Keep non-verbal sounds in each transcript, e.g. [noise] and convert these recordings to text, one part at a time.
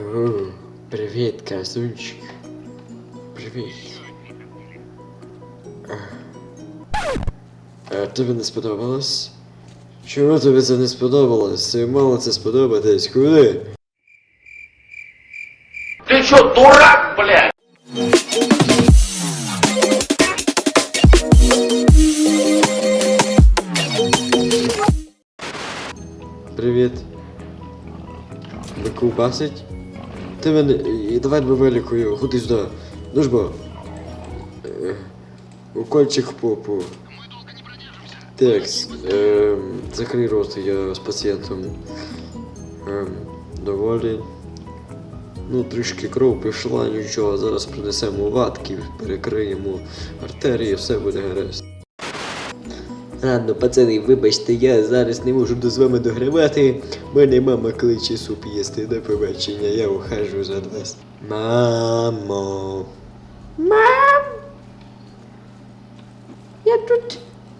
О, привіт, красунчик. Привіт. А. Тобі не сподобалось? Чому тобі це не сподобалось? Тобі мало це сподобатись. Куди? Ты что, дурак, блядь? Привіт. Не ковбасить? Ти мене. Давай тебе вилікую, ходи сюди. Ну ж бо. Е, Укольчик попу. Текс. Ем, закрий рот, я з пацієнтом. Ем, доволі. Ну, трішки кров пішла, нічого. Зараз принесемо ватки, перекриємо артерії, все буде гаразд. Ладно, пацани, вибачте, я зараз не можу до з вами догравати. Мене мама кличе суп їсти до побачення, я ухожу за вас. Мамо. Мам! Я тут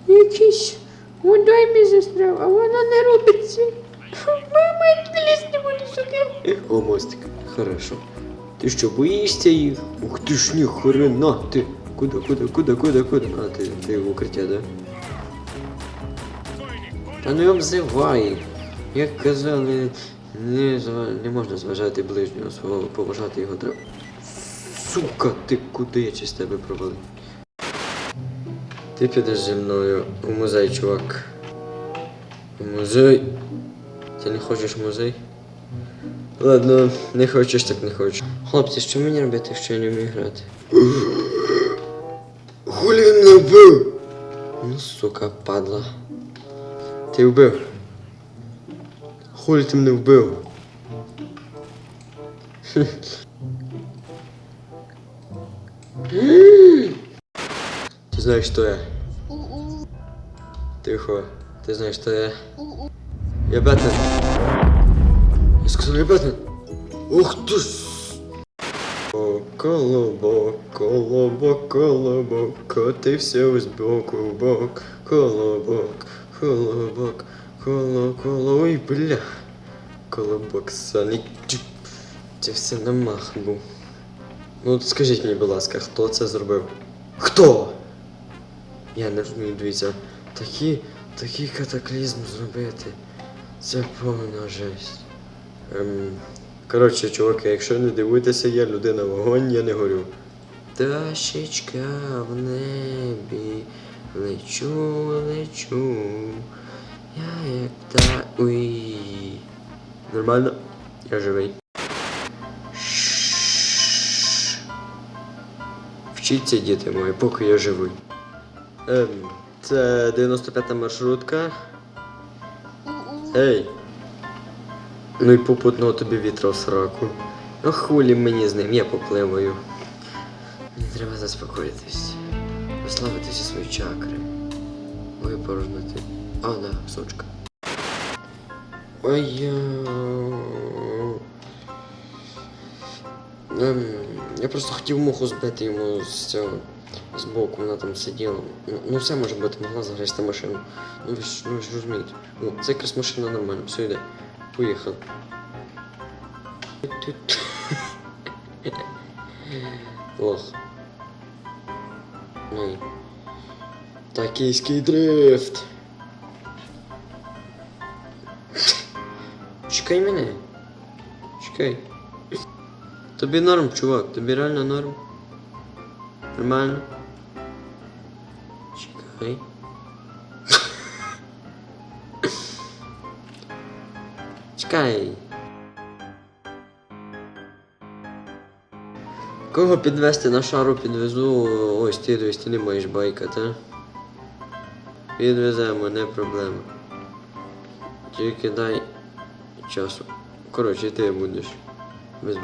якийсь водоймі застряв, а вона не робиться. Мама, я не буду сюди. О, мостик, хорошо. Ти що, боїшся їх? Ух ти ж ні, хрена ти. Куда, куда, куда, куда, куда? А, ти, ти в укриття, да? Та не обзивай. Як казали, не, не можна зважати ближнього свого, поважати його треба. Сука, ти куди я через тебе провалив? Ти підеш зі мною у музей, чувак. У музей. Ти не хочеш в музей? Ладно, не хочеш, так не хочеш. Хлопці, що мені робити, якщо я не вмію грати? Хулі мене вбив? Ну, сука, падла. Ти вбив. Хулі ти мене вбив? Ти знаєш, хто я? Тихо. Ти знаєш, хто я? Я Бетмен. Я сказав, я Бетмен. Ух ти колобок, колобок, колобок, котився ось боку в бок, колобок, колобок, коло, коло, ой, бля. Колобок, Сонік, це все намах був. Ну, от скажіть мені, будь ласка, хто це зробив? Хто? Я не розумію, дивіться, такі, такий катаклізм зробити. Це повна жесть. Ем, коротше, чуваки, якщо не дивуєтеся, я людина вогонь, я не горю. Пташечка в небі, лечу, лечу. Я як та. Уй. Нормально? Я живий. Вчіться, діти мої, поки я живий. Ем, це 95-та маршрутка. Ей. Ну і попутного тобі вітра в сраку. Ну хулі мені з ним, я попливаю. Мені треба заспокоїтись. Розслабити всі свої чакри. Випорожнити. А, да, сучка. Ой. я... Ем, просто хотів муху збити йому з цього. Збоку вона там сиділа. Ну, ну все може бути, могла загрести машину. Ну ви ж, ну, ви ж розумієте. Ну, це якраз машина нормальна, все йде. Поїхали. [laughs] Лох. Ну і. Токійський дрифт. Чекай мене. Чекай. Тобі норм, чувак, тобі реально норм. Нормально. Чекай. [laughs] Чекай. Кого підвести на шару підвезу. Ось ти дивись, ти не маєш байка, та? Підвеземо, не проблема. Тільки дай часу. Коротше, ти будеш без.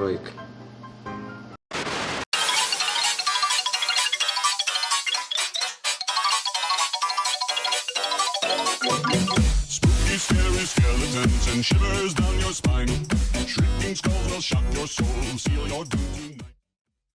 Spooky, scary skeletons and shivers down your spine. Shrieking skulls will shock your soul, seal your doom.